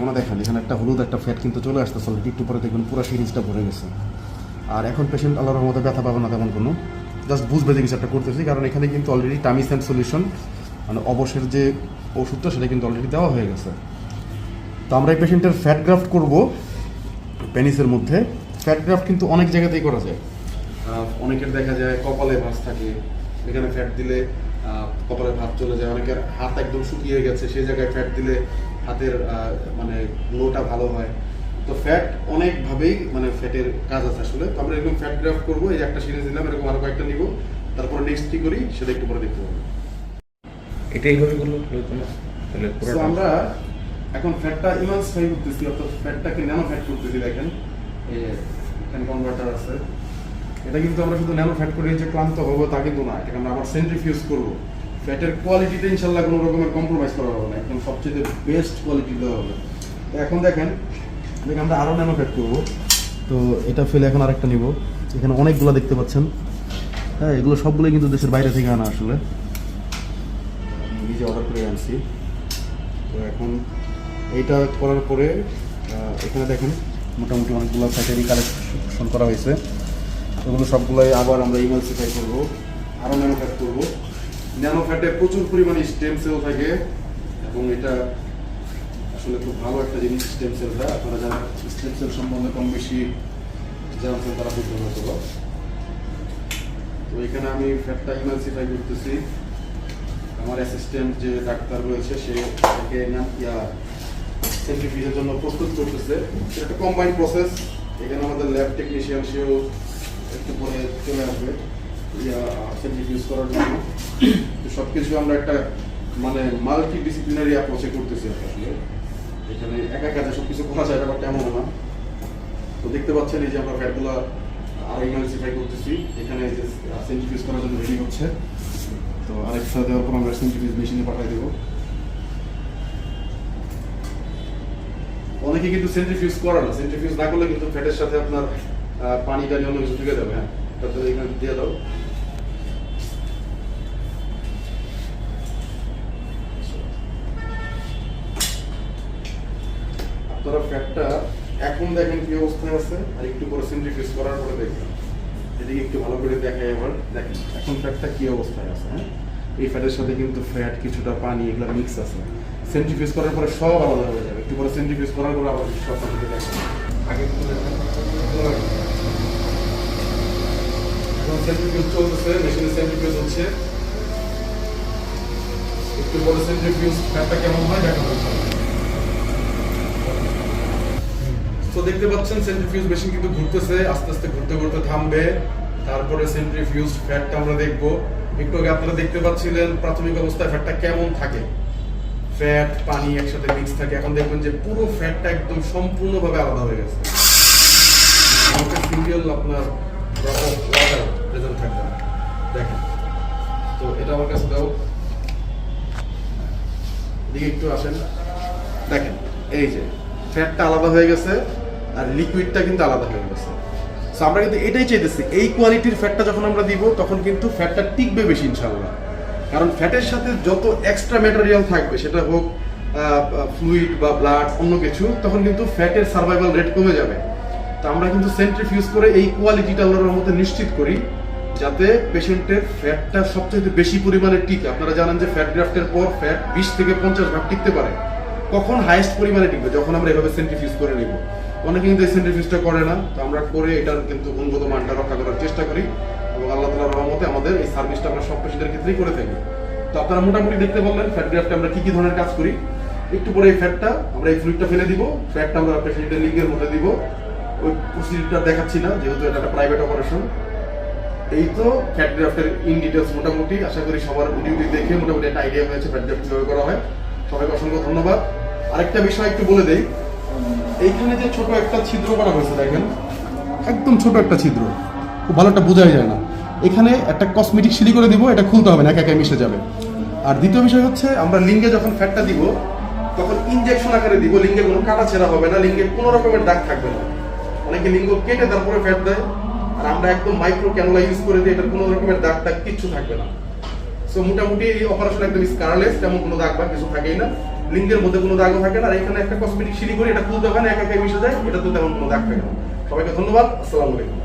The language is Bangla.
আমরা দেখেন, এখানে একটা হলুদ, একটা ফ্যাট কিন্তু চলে আসতেছে অলরেডি একটু পরে দেখবেন পুরো সিরিজটা ভরে গেছে। আর এখন পেশেন্ট আল্লাহর রহমতে ব্যথা পাবে না তেমন কোনো। জাস্ট বুঝবে যে একটা করতেছি, কারণ এখানে কিন্তু অলরেডি টামিস অ্যান্ড সলিউশন মানে অবসের যে ওষুধটা, সেটা কিন্তু অলরেডি দেওয়া হয়ে গেছে। তো আমরা এই পেশেন্টের ফ্যাট গ্রাফট করব পেনিসের মধ্যে। ফ্যাট গ্রাফট কিন্তু অনেক জায়গাতেই করা যায়। অনেকের দেখা যায় কপালে ভাঁজ থাকে, এখানে ফ্যাট দিলে আহ, কপালে ভাঁজ চলে যায়। অনেকের হাত একদম শুকিয়ে গেছে সেই জায়গায় ফ্যাট দিলে হাতের মানে গ্লোটা ভালো হয়। তো ফ্যাট অনেকভাবেই মানে ফ্যাটের কাজ আছে আসলে। তো আমরা এরকম ফ্যাট গ্রাফট করব এই একটা সিরিজ দিলাম এরকম আরও কয়েকটা নিব। তারপরে নেক্সট কি করি সেটা একটু পরে দেখতে পাবো। এটা এইভাবে করলে তো আমরা এখন ফ্যাটটা ইমান্সফাই করতেছি অর্থাৎ ফ্যাটটাকে ন্যানো ফ্যাট করতেছি দেখেন। এখানে কনভার্টার আছে। এটা কিন্তু আমরা শুধু ন্যানো ফ্যাট করে যে ক্লান্ত হব তা কিন্তু না। এটাকে আমরা আবার সেন্ট্রিফিউজ করব। ফ্যাটের কোয়ালিটিতে ইনশাল্লাহ কোনো রকমের কম্প্রোমাইজ করা হবে না। একদম সবচেয়ে বেস্ট কোয়ালিটি দেওয়া হবে। তো এখন দেখেন, এটাকে আমরা আরও ন্যানো ফ্যাট করব। তো এটা ফেলে এখন আরেকটা নিব। এখানে অনেকগুলো দেখতে পাচ্ছেন। হ্যাঁ এগুলো সবগুলোই কিন্তু দেশের বাইরে থেকে আনা আসলে। নিজে অর্ডার করে আনছি। তো এখন এইটা করার পরে এখানে দেখেন, মোটামুটি অনেকগুলো ফ্যাটারি কালেকশন করা হয়েছে। এগুলো সবগুলোই আবার আমরা ইমালসিফাই করব। আরও ন্যানো ফ্যাট করব। ন্যানো ফ্যাটে প্রচুর পরিমাণে স্টেম সেল থাকে এবং এটা আসলে খুব ভালো একটা জিনিস স্টেম সেলটা আপনারা যারা স্টেম সেল সম্বন্ধে কম বেশি জানছেন তারা বুঝতে পারতো তো এখানে আমি ফ্যাটটা ইমালসিফাই করতেছি। আমার অ্যাসিস্ট্যান্ট যে ডাক্তার রয়েছে, সে তাকে ইয়া সেন্ট্রিফিউজের জন্য প্রস্তুত করতেছে। এটা একটা কম্বাইন্ড প্রসেস এখানে আমাদের ল্যাব টেকনিশিয়ান সেও একটু পরে চলে আসবে। আমরা একটা মানে মাল্টি ডিসিপ্লিনারি অ্যাপ্রোচে করতেছি আসলে। এখানে একা কাজে সব কিছু করা যায়, ব্যাপারটা এমন না। তো দেখতে পাচ্ছেন এই যে আমরা ফ্যাটগুলো আরও ইমালসিফাই করতেছি। এখানে যে করার জন্য রেডি হচ্ছে। তো আরেকটা দেওয়ার পর আমরা মেশিনে পাঠিয়ে দেবো। অনেকে কিন্তু সেন্ট্রিফিউজ করে না। সেন্ট্রিফিউজ না করলে কিন্তু ফ্যাটের সাথে আপনার পানি টানি অন্য কিছু ঢুকে যাবে হ্যাঁ। তারপরে এখানে দিয়ে দাও। আপনারা ফ্যাটটা এখন দেখেন কি অবস্থায় আছে, আর একটু পরে সেন্ট্রিফিউজ করার পরে দেখবেন। এদিকে একটু ভালো করে দেখাই এবার দেখেন, এখন ফ্যাটটা কি অবস্থায় আছে হ্যাঁ? এই ফ্যাটের সাথে কিন্তু ফ্যাট কিছুটা পানি, এগুলো মিক্স আছে। সেন্ট্রিফিউজ করার পরে সব আলাদা হয়ে যাবে। একটু পরে সেন্ট্রিফিউজ করার পরে আবার সব দেখেন আগে এখন সেন্ট্রিফিউজ চলতেছে মেশিনে হচ্ছে। একটু কেমন হয় দেখা তো দেখতে পাচ্ছেন সেন্ট্রিফিউজ মেশিন কিন্তু ঘুরতেছে, আস্তে আস্তে ঘুরতে ঘুরতে থামবে। তারপরে সেন্ট্রিফিউজ ফ্যাটটা আমরা দেখব। একটু আগে আপনারা দেখতে পাচ্ছিলেন প্রাথমিক অবস্থায় ফ্যাটটা কেমন থাকে। ফ্যাট পানি একসাথে মিক্স থাকে। এখন দেখবেন যে পুরো ফ্যাটটা একদম সম্পূর্ণভাবে আলাদা হয়ে গেছে। আপনার প্রেজেন্ট থাকবে না। দেখেন। তো এটা আমার কাছে দাও। দিকে একটু আসেন। দেখেন, এই যে ফ্যাটটা আলাদা হয়ে গেছে আর লিকুইডটা কিন্তু আলাদা হয়ে গেছে। So, আমরা কিন্তু এটাই চাইতেছি, এই কোয়ালিটির ফ্যাটটা যখন আমরা দিব, তখন কিন্তু ফ্যাটটা টিকবে বেশি, ইনশাআল্লাহ। কারণ ফ্যাটের সাথে যত এক্সট্রা ম্যাটেরিয়াল থাকবে, সেটা হোক ফ্লুইড বা ব্লাড অন্য কিছু, তখন কিন্তু ফ্যাটের সার্ভাইভাল রেট কমে যাবে। তো আমরা কিন্তু সেন্ট্রিফিউজ করে এই কোয়ালিটিটা আল্লাহর মধ্যে নিশ্চিত করি। যাতে পেশেন্টের ফ্যাটটা সবচেয়ে বেশি পরিমাণে টিকে। আপনারা জানেন যে ফ্যাট গ্রাফটের পর ফ্যাট বিশ থেকে পঞ্চাশ ভাগ টিকতে পারে। কখন হাইয়েস্ট পরিমাণে টিকবে? যখন আমরা এভাবে সেন্ট্রিফিউজ করে নিব। অনেকে কিন্তু এই সেন্ট্রিফিউজটা করে না। তো আমরা করে এটার কিন্তু গুণগত মানটা রক্ষা করার চেষ্টা করি এবং আল্লাহ তালার রহমতে আমাদের এই সার্ভিসটা আমরা সব পেশেন্টের ক্ষেত্রেই করে থাকি। তো আপনারা মোটামুটি দেখতে পারলেন ফ্যাট গ্রাফটে আমরা কী কী ধরনের কাজ করি। একটু পরে এই ফ্যাটটা আমরা এই ফ্লুইডটা ফেলে দিব। ফ্যাটটা আমরা পেশেন্টের লিঙ্গের মধ্যে দিব। ওই প্রসিডিউরটা দেখাচ্ছি না, যেহেতু এটা একটা প্রাইভেট অপারেশন এই তো ফ্যাট গ্রাফটের ইন ডিটেলস মোটামুটি, আশা করি সবার ভিডিওটি দেখে মোটামুটি একটা আইডিয়া হয়েছে ফ্যাট গ্রাফট কীভাবে করা হয়। সবাইকে অসংখ্য ধন্যবাদ। আরেকটা বিষয় একটু বলে দেই। এইখানে যে ছোট একটা ছিদ্র করা হয়েছে দেখেন, একদম ছোট একটা ছিদ্র। খুব ভালো একটা বোঝাই যায় না। এখানে একটা কসমেটিক সিলি করে দিব, এটা খুলতে হবে না, একা একা মিশে যাবে। আর দ্বিতীয় বিষয় হচ্ছে, আমরা লিঙ্গে যখন ফ্যাটটা দিব, তখন ইনজেকশন আকারে দিব, লিঙ্গে কোনো কাটা ছেঁড়া হবে না, লিঙ্গে কোনো রকমের দাগ থাকবে না। অনেকে লিঙ্গ কেটে তারপরে ফ্যাট দেয়। আর আমরা একদম মাইক্রো ক্যানোলা ইউজ করে দিই, এটার কোনো রকমের দাগ টাগ কিচ্ছু থাকবে না। সো মোটামুটি এই অপারেশন একদম স্কারলেস তেমন কোনো দাগ বা কিছু থাকেই না। লিঙ্গের মধ্যে কোনো দাগও থাকে না। আর এখানে একটা কসমেটিক সিঁড়ি করি এটা খুলতে ওখানে এক একা মিশে যায় এটা তো তেমন কোনো দাগ থাকে না। সবাইকে ধন্যবাদ, আসসালামু আলাইকুম।